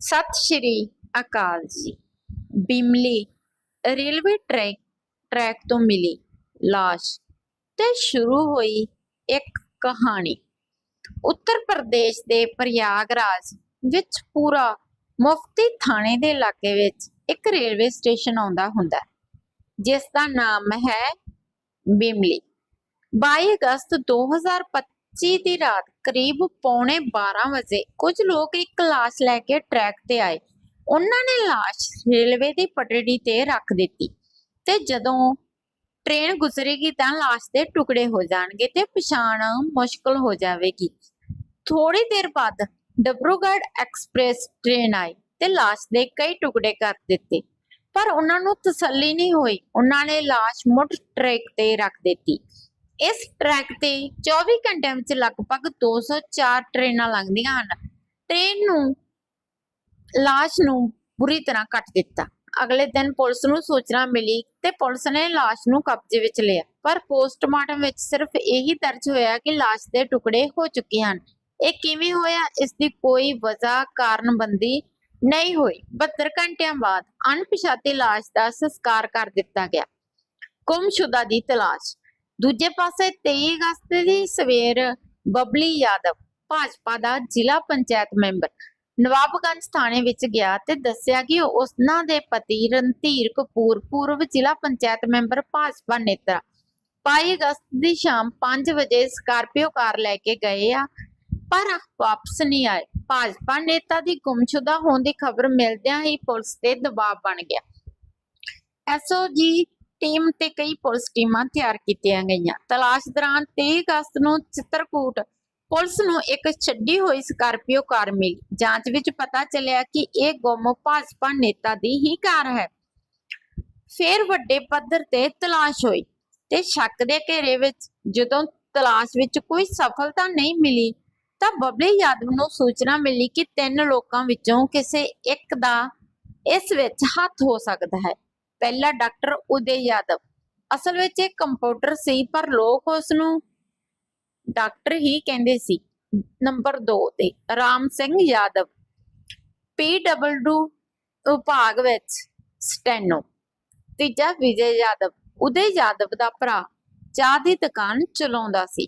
ਸਤਿ ਸ਼੍ਰੀ ਅਕਾਲ ਜੀ। ਬਿਮਲੀ railway track track ਤੋਂ ਮਿਲੀ ਲਾਸ਼ ਤੇ ਸ਼ੁਰੂ ਹੋਈ ਇੱਕ ਕਹਾਣੀ। ਉੱਤਰ ਪ੍ਰਦੇਸ਼ ਦੇ ਪ੍ਰਯਾਗਰਾਜ ਵਿੱਚ ਪੂਰਾ ਮੁਫਤੀ ਥਾਣੇ ਦੇ ਇਲਾਕੇ ਵਿੱਚ ਇੱਕ ਰੇਲਵੇ ਸਟੇਸ਼ਨ ਆਉਂਦਾ ਹੁੰਦਾ ਹੈ, ਜਿਸ ਦਾ ਨਾਮ ਹੈ ਬਿਮਲੀ। 22 ਅਗਸਤ 2025 ਦੀ ਰਾਤ ਕਰੀਬ ਪੌਣੇ 12 ਵਜੇ ਕੁਝ ਲੋਕ ਇੱਕ ਲਾਸ਼ ਲੈ ਕੇ ਟਰੈਕ ਤੇ ਆਏ। ਉਹਨਾਂ ਨੇ ਲਾਸ਼ ਰੇਲਵੇ ਦੀ ਪਟੜੀ ਤੇ ਰੱਖ ਦਿੱਤੀ ਤੇ ਜਦੋਂ ਟ੍ਰੇਨ ਗੁਜ਼ਰੇਗੀ ਤਾਂ ਲਾਸ਼ ਦੇ ਟੁਕੜੇ ਹੋ ਜਾਣਗੇ ਤੇ ਪਛਾਣ ਮੁਸ਼ਕਲ ਹੋ ਜਾਵੇਗੀ। ਥੋੜੀ ਦੇਰ ਬਾਅਦ ਡਬਰੂਗੜ੍ਹ ਐਕਸਪ੍ਰੈਸ ਟ੍ਰੇਨ ਆਈ ਤੇ ਲਾਸ਼ ਦੇ ਕਈ ਟੁਕੜੇ ਕਰ ਦਿੱਤੇ, ਪਰ ਉਹਨਾਂ ਨੂੰ ਤਸੱਲੀ ਨਹੀਂ ਹੋਈ। ਉਹਨਾਂ ਨੇ ਲਾਸ਼ ਮੁੱਢ ਟ੍ਰੈਕ ਤੇ ਰੱਖ ਦਿੱਤੀ। ਇਸ ਟਰੈਕ ਤੇ 24 ਘੰਟਿਆਂ ਵਿੱਚ ਲਗਭਗ 204 ਟ੍ਰੇਨਾਂ ਲੰਘਦੀਆਂ ਹਨ। ਟ੍ਰੇਨ ਨੂੰ ਲਾਸ਼ ਨੂੰ ਬੁਰੀ ਤਰ੍ਹਾਂ ਕੱਟ ਦਿੱਤਾ। ਅਗਲੇ ਦਿਨ ਪੁਲਿਸ ਨੂੰ ਸੂਚਨਾ ਮਿਲੀ ਤੇ ਪੁਲਿਸ ਨੇ ਲਾਸ਼ ਨੂੰ ਕਬਜ਼ੇ ਵਿੱਚ ਲਿਆ। ਪਰ ਪੋਸਟਮਾਰਟਮ ਵਿੱਚ ਸਿਰਫ ਇਹੀ ਦਰਜ ਹੋਇਆ ਕਿ ਲਾਸ਼ ਦੇ ਟੁਕੜੇ ਹੋ ਚੁੱਕੇ ਹਨ। ਇਹ ਕਿਵੇਂ ਹੋਇਆ, ਇਸ ਦੀ ਕੋਈ ਵਜ੍ਹਾ ਕਾਰਨਬੰਦੀ ਨਹੀਂ ਹੋਈ। 72 ਘੰਟਿਆਂ ਬਾਅਦ ਅਣਪਛਾਤੀ ਲਾਸ਼ ਦਾ ਸੰਸਕਾਰ ਕਰ ਦਿੱਤਾ ਗਿਆ। ਗੁੰਮਸ਼ੁਦਾ ਦੀ ਤਲਾਸ਼। ਦੂਜੇ ਪਾਸੇ 23 ਅਗਸਤ ਦੀ ਸਵੇਰ ਬਬਲੀ ਯਾਦਵ, ਭਾਜਪਾ ਦਾ ਜ਼ਿਲ੍ਹਾ ਪੰਚਾਇਤ ਮੈਂਬਰ ਨਵਾਬਗੰਜ ਥਾਣੇ ਵਿੱਚ ਗਿਆ ਤੇ ਦੱਸਿਆ ਕਿ ਉਸਨਾਂ ਦੇ ਪਤੀ ਰਣਧੀਰ ਕਪੂਰ ਪੂਰਵ ਜ਼ਿਲ੍ਹਾ ਪੰਚਾਇਤ ਮੈਂਬਰ ਭਾਜਪਾ ਨੇਤਾ 22 ਅਗਸਤ ਦੀ ਸ਼ਾਮ 5 ਵਜੇ ਸਕਾਰਪੀਓ ਕਾਰ ਲੈ ਕੇ ਗਏ ਆ, ਪਰ ਵਾਪਸ ਨਹੀਂ ਆਏ। ਭਾਜਪਾ ਨੇਤਾ ਦੀ ਗੁੰਮਸ਼ੁਦਾ ਹੋਣ ਦੀ ਖਬਰ ਮਿਲਦਿਆਂ ਹੀ ਪੁਲਿਸ ਤੇ ਦਬਾਅ ਬਣ ਗਿਆ। ਐਸਓਜੀ ਟੀਮ ਤੇ ਕਈ ਪੁਲਿਸ ਟੀਮਾਂ ਤਿਆਰ ਕੀਤੀਆਂ ਗਈਆਂ। ਤਲਾਸ਼ ਦੌਰਾਨ 23 ਅਗਸਤ ਨੂੰ ਚਿੱਤਰਕੂਟ ਪੁਲਿਸ ਨੂੰ ਇੱਕ ਛੱਡੀ ਹੋਈ ਸਕਾਰਪੀਓ ਕਾਰ ਮਿਲੀ। ਜਾਂਚ ਵਿੱਚ ਪਤਾ ਚੱਲਿਆ ਕਿ ਇਹ ਗੁੰਮ ਭਾਜਪਾ ਨੇਤਾ ਦੀ ਹੀ ਕਾਰ ਹੈ। ਫਿਰ ਵੱਡੇ ਪੱਧਰ ਤੇ ਤਲਾਸ਼ ਹੋਈ ਤੇ ਸ਼ੱਕ ਦੇ ਘੇਰੇ ਵਿੱਚ ਜਦੋਂ ਤਲਾਸ਼ ਵਿੱਚ ਕੋਈ ਸਫਲਤਾ ਨਹੀਂ ਮਿਲੀ ਤਾਂ ਬਬਲੇ ਯਾਦਵ ਨੂੰ ਸੂਚਨਾ ਮਿਲੀ ਕਿ ਤਿੰਨ ਲੋਕਾਂ ਵਿੱਚੋਂ ਕਿਸੇ ਇੱਕ ਦਾ ਇਸ ਵਿੱਚ ਹੱਥ ਹੋ ਸਕਦਾ ਹੈ। ਪਹਿਲਾ ਡਾਕਟਰ ਉਦੇ ਯਾਦਵ। ਅਸਲ ਵਿੱਚ ਇਹ ਕੰਪਿਊਟਰ ਸੀ, ਪਰ ਲੋਕ ਉਸ ਨੂੰ ਡਾਕਟਰ ਹੀ ਕਹਿੰਦੇ ਸੀ। ਨੰਬਰ 2 ਤੇ, ਰਾਮ ਸਿੰਘ ਯਾਦਵ। ਪੀਡਬਲਯੂ ਵਿਭਾਗ ਵਿੱਚ ਸਟੈਨੋ। ਤੀਜਾ ਵਿਜੇ ਯਾਦਵ। ਉਦੇ ਯਾਦਵ ਦਾ ਭਰਾ ਚਾਹ ਦੀ ਦੁਕਾਨ ਚਲਾਉਂਦਾ ਸੀ।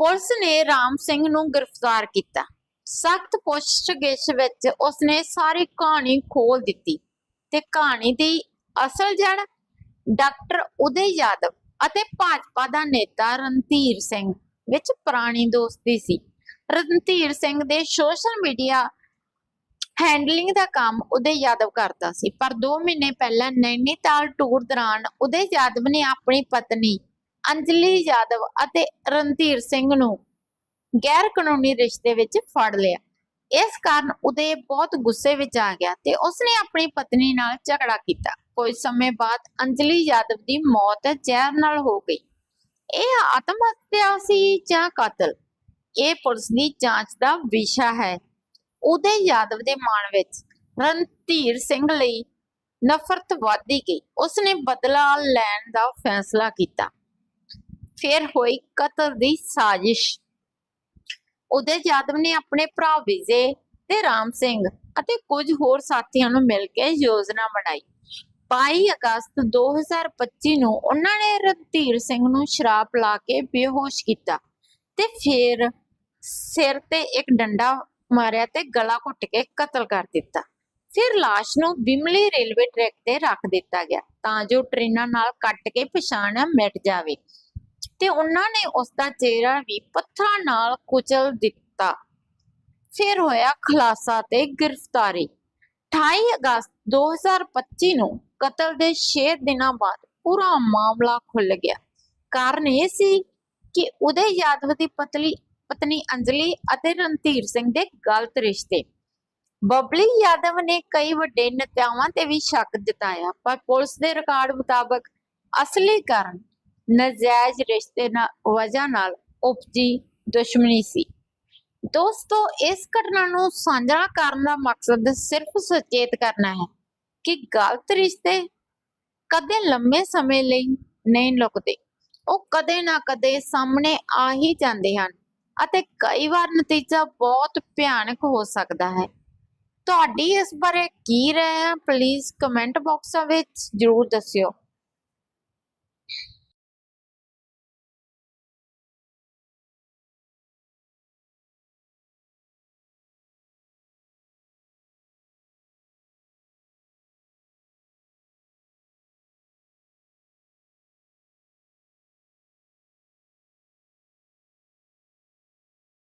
ਪੁਲਿਸ ਨੇ ਰਾਮ ਸਿੰਘ ਨੂੰ ਗ੍ਰਿਫਤਾਰ ਕੀਤਾ। ਸਖਤ ਪੁੱਛਗਿੱਛ ਵਿੱਚ ਉਸਨੇ ਸਾਰੀ ਕਹਾਣੀ ਖੋਲ ਦਿੱਤੀ ਤੇ ਕਹਾਣੀ ਦੀ ਅਸਲ ਜੜ ਡਾਕਟਰ ਉਦੇ ਯਾਦਵ ਅਤੇ ਭਾਜਪਾ ਦਾ ਨੇਤਾ ਰਣਧੀਰ ਸਿੰਘ, ਵਿੱਚ ਪੁਰਾਣੀ ਦੋਸਤੀ ਸੀ। ਰਣਧੀਰ ਸਿੰਘ ਦੇ ਸੋਸ਼ਲ ਮੀਡੀਆ ਹੈਂਡਲਿੰਗ ਦਾ ਕੰਮ ਉਦੇ ਯਾਦਵ ਕਰਦਾ ਸੀ, ਪਰ 2 ਮਹੀਨੇ ਪਹਿਲਾਂ ਨੈਨੀਤਾਲ ਟੂਰ ਦੌਰਾਨ ਉਦੇ ਯਾਦਵ ਨੇ ਆਪਣੀ ਪਤਨੀ ਅੰਜਲੀ ਯਾਦਵ ਅਤੇ ਰਣਧੀਰ ਸਿੰਘ ਨੂੰ ਗੈਰ ਕਾਨੂੰਨੀ ਰਿਸ਼ਤੇ ਵਿੱਚ ਫੜ ਲਿਆ। ਇਸ ਕਾਰਨ ਉਦੇ ਬਹੁਤ ਗੁੱਸੇ ਵਿੱਚ ਆ ਗਿਆ ਤੇ ਉਸਨੇ ਆਪਣੀ ਪਤਨੀ ਨਾਲ ਝਗੜਾ ਕੀਤਾ। ਕੁਝ ਸਮੇਂ ਬਾਅਦ ਅੰਜਲੀ ਯਾਦਵ ਦੀ ਮੌਤ ਜ਼ਹਿਰ ਨਾਲ ਹੋ ਗਈ। ਇਹ ਆਤਮ ਹੱਤਿਆ ਸੀ ਜਾਂ ਕਤਲ? ਇਹ ਪੁਲਿਸ ਦੀ ਜਾਂਚ ਦਾ ਵਿਸ਼ਾ ਹੈ। ਉਦੇ ਯਾਦਵ ਦੇ ਮਨ ਵਿੱਚ ਰਣਧੀਰ ਸਿੰਘ ਲਈ ਨਫ਼ਰਤ ਵਧਦੀ ਗਈ। ਉਸਨੇ ਬਦਲਾ ਲੈਣ ਦਾ ਫੈਸਲਾ ਕੀਤਾ। ਫਿਰ ਹੋਈ ਕਤਲ ਦੀ ਸਾਜ਼ਿਸ਼। ਉਦੈ ਯਾਦਵ ਨੇ ਆਪਣੇ ਭਰਾ ਵਿਜੇ ਤੇ ਰਾਮ ਸਿੰਘ ਅਤੇ ਕੁਝ ਹੋਰ ਸਾਥੀਆਂ ਨੂੰ ਮਿਲ ਕੇ ਯੋਜਨਾ ਬਣਾਈ। 22 ਅਗਸਤ 2025 ਨੂੰ ਉਹਨਾਂ ਨੇ ਰਣਧੀਰ ਸਿੰਘ ਨੂੰ ਸ਼ਰਾਬ ਪਿਲਾ ਕੇ ਬੇਹੋਸ਼ ਕੀਤਾ ਤੇ ਫਿਰ ਸਿਰ ਤੇ ਇੱਕ ਡੰਡਾ ਮਾਰਿਆ ਤੇ ਗਲਾ ਘੁੱਟ ਕੇ ਕਤਲ ਕਰ ਦਿੱਤਾ। ਫਿਰ ਲਾਸ਼ ਨੂੰ ਬਿਮਲੀ ਰੇਲਵੇ ਟਰੈਕ ਤੇ ਰੱਖ ਦਿੱਤਾ ਗਿਆ ਤਾਂ ਜੋ ਟ੍ਰੇਨਾਂ ਨਾਲ ਕੱਟ ਕੇ ਪਛਾਣ ਮਿਟ ਜਾਵੇ। ਤੇ ਉਹਨਾਂ ਨੇ ਉਸ ਦਾ ਚਿਹਰਾ ਵੀ ਪੱਥਰਾਂ ਨਾਲ ਕੁਚਲ ਦਿੱਤਾ। ਫਿਰ ਹੋਇਆ ਖਲਾਸਾ ਤੇ ਗ੍ਰਿਫਤਾਰੀ। 28 ਅਗਸਤ 2025 ਨੂੰ ਕਤਲ ਦੇ 6 ਦਿਨਾਂ ਬਾਅਦ ਪੂਰਾ ਮਾਮਲਾ ਖੁੱਲ ਗਿਆ। ਕਾਰਨ ਇਹ ਸੀ ਕਿ ਉਦੇ ਯਾਦਵ ਦੀ ਪਤਲੀ, ਪਤਨੀ ਅੰਜਲੀ ਅਤੇ ਰਣਧੀਰ ਸਿੰਘ ਦੇ ਗਲਤ ਰਿਸ਼ਤੇ। ਬਬਲੀ ਯਾਦਵ ਨੇ ਕਈ ਵੱਡੇ ਨੇਤਾਵਾਂ ਤੇ ਵੀ ਸ਼ੱਕ ਜਤਾਇਆ, ਪਰ ਪੁਲਿਸ ਦੇ ਰਿਕਾਰਡ ਮੁਤਾਬਕ ਅਸਲੀ ਕਾਰਨ ਨਜਾਇਜ਼ ਰਿਸ਼ਤੇ ਨਾਲ ਵਜ੍ਹਾ ਨਾਲ ਉਪਜੀ ਦੁਸ਼ਮਣੀ ਸੀ। ਦੋਸਤੋ, ਇਸ ਘਟਨਾ ਨੂੰ ਸਾਂਝਾ ਕਰਨ ਦਾ ਮਕਸਦ ਸਿਰਫ ਸੁਚੇਤ ਕਰਨਾ ਹੈ ਕਿ ਗਲਤ ਰਿਸ਼ਤੇ ਕਦੇ ਲੰਮੇ ਸਮੇਂ ਲਈ ਨਹੀਂ ਲੁਕਦੇ। ਉਹ ਕਦੇ ਨਾ ਕਦੇ ਸਾਹਮਣੇ ਆ ਹੀ ਜਾਂਦੇ ਹਨ ਅਤੇ ਕਈ ਵਾਰ ਨਤੀਜਾ ਬਹੁਤ ਭਿਆਨਕ ਹੋ ਸਕਦਾ ਹੈ। ਤੁਹਾਡੀ ਇਸ ਬਾਰੇ ਕੀ ਰਾਏ ਹੈ? ਪਲੀਜ਼ ਕਮੈਂਟ ਬਾਕਸਾਂ ਵਿੱਚ ਜਰੂਰ ਦੱਸਿਓ।